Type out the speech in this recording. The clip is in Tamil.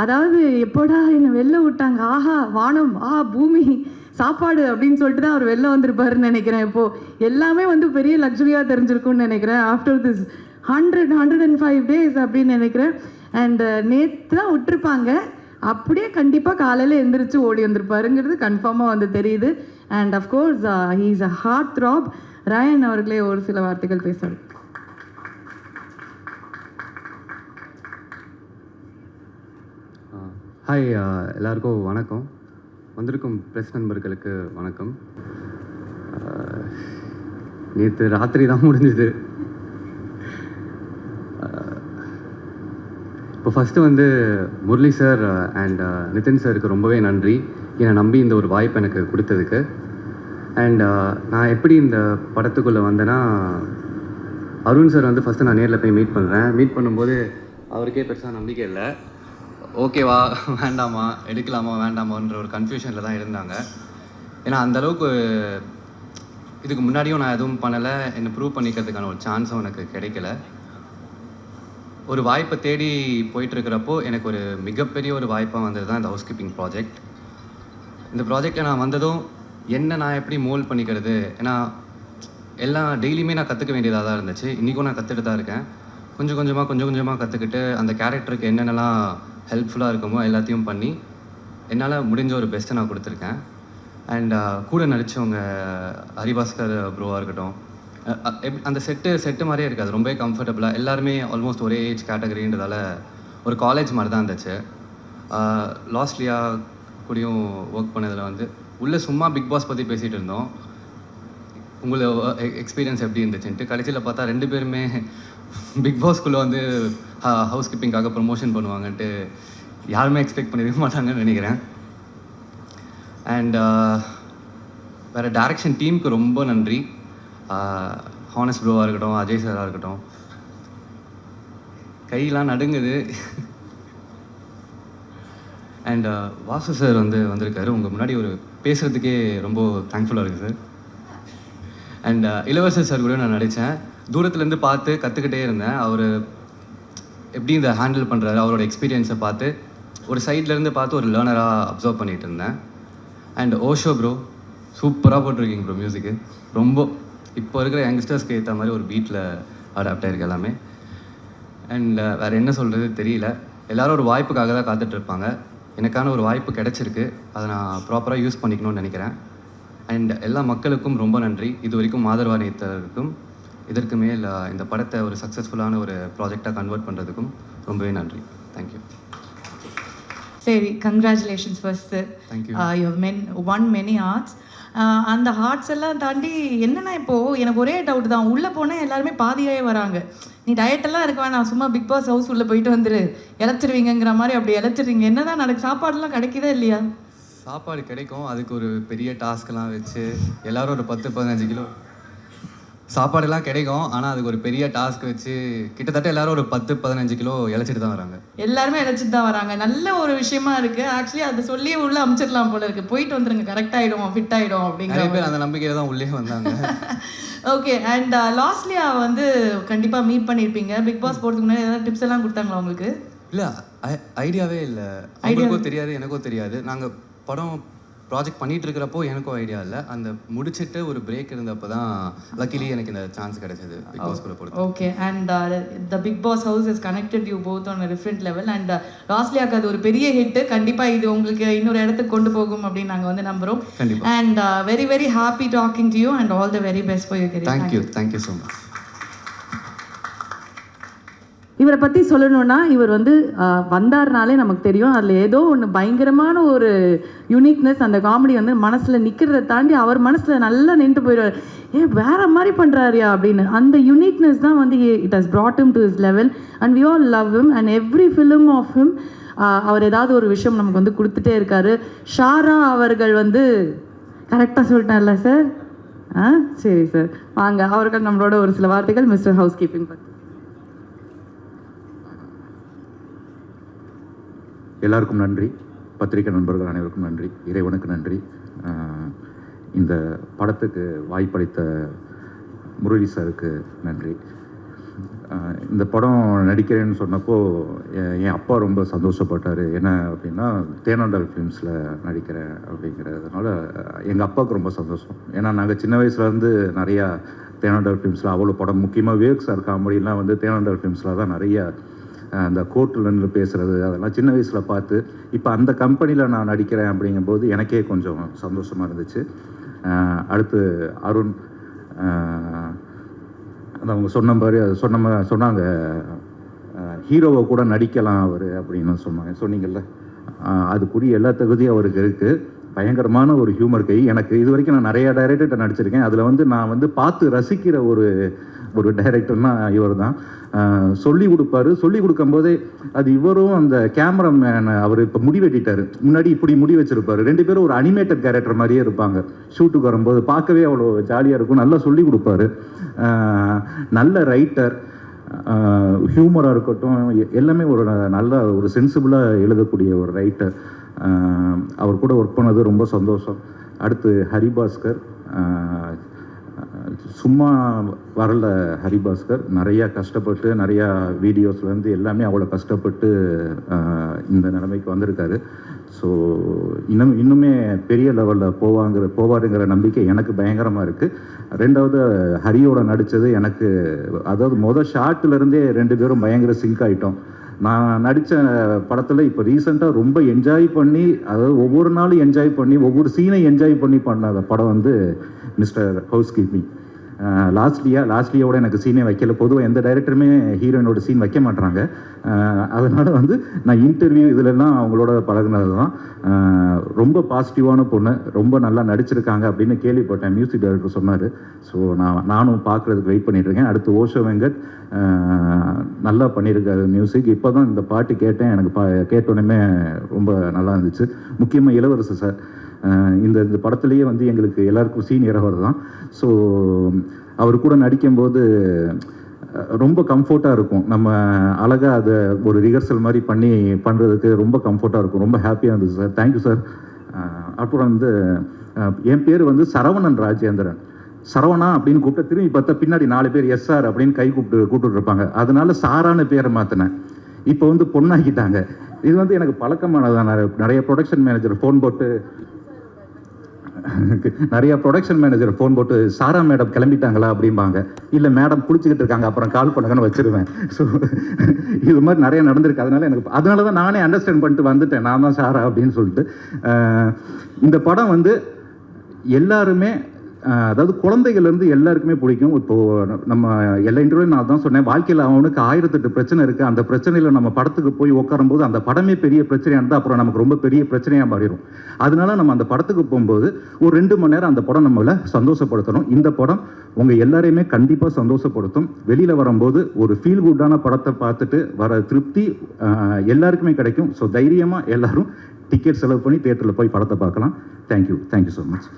அதாவது எப்போடா என்னை வெளில விட்டாங்க? ஆஹா வானம் ஆ பூமி சாப்பாடு அப்படின்னு சொல்லிட்டு தான் அவர் வெளில வந்திருப்பாருன்னு நினைக்கிறேன் இப்போ. எல்லாமே வந்து பெரிய லக்ஸுரியாக தெரிஞ்சிருக்கும்னு நினைக்கிறேன். After this hundred hundred and five days அப்படின்னு நினைக்கிறேன். அண்ட் uh, நேற்று தான் விட்டுருப்பாங்க. அப்படியே கண்டிப்பாக காலையில் எந்திரிச்சு ஓடி வந்திருப்பாருங்கிறது கன்ஃபார்மாக வந்து தெரியுது. And of course he is a heartthrob Rayan அவர்களே ஒரு சில வார்த்தைகள் பேசுவார். ஹாய் uh, எல்லாருக்கும் வணக்கம். வந்திருக்கும் ப்ரெஸ் நண்பர்களுக்கு வணக்கம். Uh, நேற்று ராத்திரி தான் முடிஞ்சுது. Uh, இப்போ ஃபஸ்ட்டு வந்து முரளி சார் அண்ட் நிதின் சாருக்கு ரொம்பவே நன்றி. என்னை நம்பி இந்த ஒரு வாய்ப்பு எனக்கு கொடுத்ததுக்கு. அண்ட் நான் எப்படி இந்த படத்துக்குள்ளே வந்தேன்னா அருண் சார் வந்து ஃபஸ்ட்டு நான் நேரில் போய் மீட் பண்ணுறேன் மீட் பண்ணும்போது அவருக்கே பெருசாக நம்பிக்கை இல்லை. ஓகேவா வேண்டாமா எடுக்கலாமா வேண்டாமான்ற ஒரு கன்ஃபியூஷனில் தான் இருந்தாங்க. ஏன்னா அந்த அளவுக்கு இதுக்கு முன்னாடியும் நான் எதுவும் பண்ணலை. என்னை ப்ரூவ் பண்ணிக்கிறதுக்கான ஒரு சான்ஸும் எனக்கு கிடைக்கல. ஒரு வாய்ப்பை தேடி போயிட்டுருக்கிறப்போ எனக்கு ஒரு மிகப்பெரிய ஒரு வாய்ப்பாக வந்தது தான் இந்த ஹவுஸ் கீப்பிங் ப்ராஜெக்ட் இந்த ப்ராஜெக்டில் நான் வந்ததும் என்ன நான் எப்படி மோல்ட் பண்ணிக்கிறது? ஏன்னா எல்லாம் டெய்லியுமே நான் கற்றுக்க வேண்டியதாக தான் இருந்துச்சு. இன்றைக்கும் நான் கற்றுட்டு தான் இருக்கேன். கொஞ்சம் கொஞ்சமாக கொஞ்சம் கொஞ்சமாக கற்றுக்கிட்டு அந்த கேரக்டருக்கு என்னென்னலாம் ஹெல்ப்ஃபுல்லாக இருக்குமோ எல்லாத்தையும் பண்ணி என்னால் முடிஞ்ச ஒரு பெஸ்ட்டை நான் கொடுத்துருக்கேன். அண்ட் uh, கூட நடித்தவங்க ஹரிபாஸ்கர் ப்ரோவாக இருக்கட்டும் அந்த செட்டு செட்டு மாதிரியே இருக்காது. ரொம்பவே கம்ஃபர்டபுளாக எல்லாருமே ஆல்மோஸ்ட் ஒரே ஏஜ் கேட்டகரின்றதால ஒரு காலேஜ் மாதிரி தான் இருந்துச்சு. லாஸ்ட்லியா கூடயும் ஒர்க் பண்ணதில் வந்து உள்ளே சும்மா பிக் பாஸ் பற்றி பேசிகிட்டு இருந்தோம். உங்களை எக்ஸ்பீரியன்ஸ் எப்படி இருந்துச்சுன்ட்டு கடைசியில் பார்த்தா ரெண்டு பேருமே பிக் பாஸ்குள்ளே வந்து ஹவுஸ் கீப்பிங்காக ப்ரொமோஷன் பண்ணுவாங்கன்ட்டு யாருமே எக்ஸ்பெக்ட் பண்ணியிருக்க மாட்டாங்கன்னு நினைக்கிறேன். அண்ட் வேறு டேரக்ஷன் டீமுக்கு ரொம்ப நன்றி. Uh, ஹானஸ் ப்ரோவாக இருக்கட்டும் அஜய் சாராக இருக்கட்டும். கையெல்லாம் நடுங்குது. அண்ட் uh, வாசு சார் வந்து வந்திருக்காரு. உங்கள் முன்னாடி ஒரு பேசுகிறதுக்கே ரொம்ப தேங்க்ஃபுல்லாக இருக்குது சார் அண்ட் இளவரசர் சார் கூட நான் நடித்தேன் தூரத்துலேருந்து பார்த்து கற்றுக்கிட்டே இருந்தேன். அவர் எப்படி இந்த ஹேண்டில் பண்ணுறாரு அவரோட எக்ஸ்பீரியன்ஸை பார்த்து ஒரு சைட்லேருந்து பார்த்து ஒரு லேர்னராக அப்சர்வ் பண்ணிட்டு இருந்தேன். அண்ட் ஓஷோ ப்ரோ சூப்பராக போட்டிருக்கீங்க ப்ரோ மியூசிக்கு ரொம்ப இப்போ இருக்கிற யங்ஸ்டர்ஸ்க்கு ஏற்ற மாதிரி ஒரு பீட்டில் அடாப்ட் ஆகிருக்கு எல்லாமே. அண்ட் வேறு என்ன சொல்கிறது தெரியல. எல்லோரும் ஒரு வாய்ப்புக்காக தான் காத்துட்ருப்பாங்க எனக்கான ஒரு வாய்ப்பு கிடச்சிருக்கு. அதை நான் ப்ராப்பராக யூஸ் பண்ணிக்கணும்னு நினைக்கிறேன். அண்ட் எல்லா மக்களுக்கும் ரொம்ப நன்றி. இது வரைக்கும் மாதர்வா நேத்தருக்கும் இதற்கு மேல் இந்த படத்தை ஒரு சக்ஸஸ்ஃபுல்லான ஒரு ப்ராஜெக்டாக கன்வெர்ட் பண்ணுறதுக்கும் ரொம்பவே நன்றி. தேங்க்யூ சரி congratulations Thank you. You men won many hearts அந்த ஹார்ட்ஸ் எல்லாம் தாண்டி என்னன்னா இப்போ எனக்கு ஒரே டவுட் தான். உள்ளே போனால் எல்லாருமே பாதியாகவே வராங்க. நீ எல்லாம் இருக்க வேணாம். சும்மா பிக் பாஸ் ஹவுஸ் உள்ளே போயிட்டு வந்துரு. இழைச்சிருவீங்கங்கிற மாதிரி அப்படி இழைச்சிருவீங்க என்னதான் நடக்கு சாப்பாடுலாம் கிடைக்குதா இல்லையா? சாப்பாடு கிடைக்கும். அதுக்கு ஒரு பெரிய டாஸ்க்லாம் வச்சு எல்லாரும் ஒரு பத்து பதினஞ்சு கிலோ சாப்பாடெல்லாம் கிடைக்கும். ஆனால் அதுக்கு ஒரு பெரிய டாஸ்க் வச்சு கிட்டத்தட்ட எல்லாரும் ஒரு பத்து பதினஞ்சு கிலோ இழைச்சிட்டு தான் வராங்க. எல்லாருமே இழைச்சிட்டு தான் வராங்க. நல்ல ஒரு விஷயமா இருக்கு. ஆக்சுவலி அதை சொல்லி உள்ள அமுச்சிடலாம் போல இருக்கு. போயிட்டு வந்துருங்க. கரெக்ட் ஆயிடும் ஃபிட் ஆயிடும் அப்படிங்கிற பேர் அந்த நம்பிக்கையில தான் உள்ளே வந்தாங்க. ஓகே அண்ட் லாஸ்ட்லியா வந்து கண்டிப்பா மீட் பண்ணியிருப்பீங்க பிக் பாஸ் போறதுக்கு முன்னாடி ஏதாவது டிப்ஸ் எல்லாம் கொடுத்தாங்களா உங்களுக்கு? இல்லை ஐடியாவே இல்லை. அவங்களுக்கும் தெரியாது எனக்கும் தெரியாது. நாங்கள் படம் ப்ராஜெக்ட் பண்ணிட்டு இருக்கிறப்போ எனக்கும் ஐடியா இல்லை. அந்த முடிச்சிட்டு ஒரு பிரேக் இருந்தப்போ தான் லக்கிலி எனக்கு இந்த சான்ஸ் கிடைச்சது. பிக் பாஸ் கூட பொறுத்து. Okay and the Bigg Boss house is connected you both on different level and லாஸ்ட்லியாக்கு அது ஒரு பெரிய ஹிட் கண்டிப்பா இது உங்களுக்கு இன்னொரு இடத்துக்கு கொண்டு போகும் அப்படின்னு நாங்க வந்து நம்புறோம். கண்டிப்பா. And very very happy talking to you and all the very best for you career thank you thank you so much இவரை பற்றி சொல்லணும்னா இவர் வந்து வந்தார்னாலே வந்தாருனாலே நமக்கு தெரியும். அதில் ஏதோ ஒன்று பயங்கரமான ஒரு யூனிக்னஸ் அந்த காமெடி வந்து மனசில் நிற்கிறத தாண்டி அவர் மனசில் நல்லா நின்று போயிடுவார். ஏ வேற மாதிரி பண்ணுறாருயா அப்படின்னு. அந்த யூனிக்னஸ் தான் வந்து it has brought him to his level and we all love him and every film of him அவர் ஏதாவது ஒரு விஷயம் நமக்கு வந்து கொடுத்துட்டே இருக்காரு. ஷாரா அவர்கள் வந்து கரெக்டாக சொல்லிட்டார்ல சார் ஆ சரி சார் வாங்க அவர்கள் நம்மளோட ஒரு சில வார்த்தைகள் மிஸ்டர் ஹவுஸ் கீப்பிங் பற்றி எல்லாருக்கும் நன்றி. பத்திரிகை நண்பர்கள் அனைவருக்கும் நன்றி. இறைவனுக்கு நன்றி. இந்த படத்துக்கு வாய்ப்பளித்த முரளி சாருக்கு நன்றி. இந்த படம் நடிக்கிறேன்னு சொன்னப்போ என் அப்பா ரொம்ப சந்தோஷப்பட்டார். என்ன அப்படின்னா தேனாண்டால் ஃபிலிம்ஸில் நடிக்கிறேன் அப்படிங்கிறதுனால எங்கள் அப்பாவுக்கு ரொம்ப சந்தோஷம். ஏன்னா நாங்கள் சின்ன வயசுலேருந்து நிறையா தேனாண்டால் ஃபிலிம்ஸில் அவ்வளோ படம் முக்கியமாக விவேக் சார் காமெடிலாம் வந்து தேனாண்டால் ஃபிலிம்ஸில் தான் நிறையா அந்த கோர்ட்டில் நின்று பேசுகிறது அதெல்லாம் சின்ன வயசில் பார்த்து இப்போ அந்த கம்பெனியில் நான் நடிக்கிறேன் அப்படிங்கும்போது எனக்கே கொஞ்சம் சந்தோஷமாக இருந்துச்சு. அடுத்து அருண் அது அவங்க சொன்ன மாதிரி அது சொன்ன மாதிரி சொன்னாங்க ஹீரோவை கூட நடிக்கலாம் அவர் அப்படின்னு சொன்னாங்க. சொன்னீங்கல்ல? அதுக்குரிய எல்லா தகுதியும் அவருக்கு இருக்குது பயங்கரமான ஒரு ஹியூமர் கை. எனக்கு இது வரைக்கும் நான் நிறைய டைரக்டர்கிட்ட நடிச்சிருக்கேன். அதில் வந்து நான் வந்து பார்த்து ரசிக்கிற ஒரு ஒரு டைரக்டர்னா இவர் தான் சொல்லி கொடுப்பாரு. சொல்லி கொடுக்கும்போதே அது இவரும் அந்த கேமராமேன் அவர் இப்போ முடி வெட்டிட்டாரு முன்னாடி இப்படி முடி வச்சிருப்பாரு. ரெண்டு பேரும் ஒரு அனிமேட்டட் கேரக்டர் மாதிரியே இருப்பாங்க. ஷூட்டுக்கு வரும்போது பார்க்கவே அவ்வளோ ஜாலியாக இருக்கும். நல்லா சொல்லி கொடுப்பாரு. நல்ல ரைட்டர் ஹியூமராக இருக்கட்டும் எல்லாமே ஒரு நல்ல ஒரு சென்சிபிளாக எழுதக்கூடிய ஒரு ரைட்டர் அவர் கூட ஒர்க் பண்ணது ரொம்ப சந்தோஷம். அடுத்து ஹரிபாஸ்கர். சும்மா வரல ஹரிபாஸ்கர். நிறையா கஷ்டப்பட்டு நிறையா வீடியோஸ்லேருந்து எல்லாமே அவ்வளோ கஷ்டப்பட்டு இந்த நிலைமைக்கு வந்திருக்காரு. ஸோ இன்னும் இன்னுமே பெரிய லெவலில் போவாங்கிற போவாருங்கிற நம்பிக்கை எனக்கு பயங்கரமாக இருக்குது ரெண்டாவது ஹரியோட நடித்தது எனக்கு அதாவது மொதல் ஷார்ட்லேருந்தே ரெண்டு பேரும் பயங்கர சிங்க் ஆகிட்டோம் நான் நடித்த படத்தில் இப்போ ரீசெண்டாக ரொம்ப என்ஜாய் பண்ணி அதாவது ஒவ்வொரு நாளும் என்ஜாய் பண்ணி ஒவ்வொரு சீனை என்ஜாய் பண்ணி பண்ண படம் வந்து மிஸ்டர் ஹவுஸ் கீப்பிங் லாஸ்ட்லியா லாஸ்ட்லியோட எனக்கு சீனே வைக்கல. பொதுவாக எந்த டைரக்டருமே ஹீரோயினோட சீன் வைக்க மாட்டாங்க uh, அதனால் வந்து நான் இன்டர்வியூ இதிலெல்லாம் அவங்களோட பழகுனது தான் uh, ரொம்ப பாசிட்டிவான பொண்ணு ரொம்ப நல்லா நடிச்சிருக்காங்க அப்படின்னு கேள்விப்பட்டேன். மியூசிக் டைரக்டர் சொன்னார். ஸோ நான் நானும் பார்க்குறதுக்கு வெயிட் பண்ணிட்டுருக்கேன். அடுத்து ஓஷோ வெங்கட் uh, நல்லா பண்ணியிருக்காரு மியூசிக் இப்போ தான் இந்த பாட்டு கேட்டேன். எனக்கு பா கேட்டோன்னே ரொம்ப நல்லா இருந்துச்சு. முக்கியமாக இளவரசு சார். இந்த இந்த படத்துலேயே வந்து எங்களுக்கு எல்லாருக்கும் சீனியர் அவர் தான் ஸோ அவர் கூட நடிக்கும்போது ரொம்ப கம்ஃபர்ட்டாக இருக்கும். நம்ம அழகாக அதை ஒரு ரிஹர்சல் மாதிரி பண்ணி பண்ணுறதுக்கு ரொம்ப கம்ஃபர்ட்டாக இருக்கும். ரொம்ப ஹாப்பியாக இருந்தது சார் தேங்க்யூ சார் அப்புறம் வந்து என் பேர் வந்து சரவணன் ராஜேந்திரன். சரவணா அப்படின்னு கூப்பிட்டு திரும்பி பார்த்தா பின்னாடி நாலு பேர் எஸ்ஆர் அப்படின்னு கை கூப்பிட்டு கூப்பிட்டு இருப்பாங்க. அதனால சாரான பேரை மாற்றினேன் இப்போ வந்து பொண்ணாக்கிட்டாங்க. இது வந்து எனக்கு பழக்கமானதான் நிறைய ப்ரொடக்ஷன் மேனேஜர் ஃபோன் போட்டு நிறைய ப்ரொடக்ஷன் மேனேஜர் ஃபோன் போட்டு சாரா மேடம் கிளம்பிட்டாங்களா? அப்படிம்பாங்க. இல்லை மேடம் குளிச்சுக்கிட்டு இருக்காங்க. அப்புறம் கால் பண்ணுங்கன்னு வச்சிருவேன். ஸோ இது மாதிரி நிறைய நடந்திருக்கு. அதனால எனக்கு அதனால தான் நானே அண்டர்ஸ்டாண்ட் பண்ணிட்டு வந்துட்டேன். நான் தான் சாரா அப்படின்னு சொல்லிட்டு. இந்த படம் வந்து எல்லாருமே அதாவது குழந்தைகள்லேருந்து எல்லாருக்குமே பிடிக்கும். இப்போ நம்ம எல்லா இன்டர்வியூ நான் தான் சொன்னேன். வாழ்க்கையில் அவனுக்கு ஆயிரத்தெட்டு பிரச்சனை இருக்குது அந்த பிரச்சனையில் நம்ம படத்துக்கு போய் உட்காரும்போது அந்த படமே பெரிய பிரச்சனையாக இருந்தால் அப்புறம் நமக்கு ரொம்ப பெரிய பிரச்சனையாக மாறிடும் அதனால நம்ம அந்த படத்துக்கு போகும்போது ஒரு ரெண்டு மணி நேரம் அந்த படம் நம்மளை சந்தோஷப்படுத்தணும். இந்த படம் உங்கள் எல்லாரையுமே கண்டிப்பாக சந்தோஷப்படுத்தும். வெளியில் வரும்போது ஒரு ஃபீல் குட்டான படத்தை பார்த்துட்டு வர திருப்தி எல்லாருக்குமே கிடைக்கும். ஸோ தைரியமாக எல்லோரும் டிக்கெட் செலவு பண்ணி தேட்டரில் போய் படத்தை பார்க்கலாம். Thank you thank you so much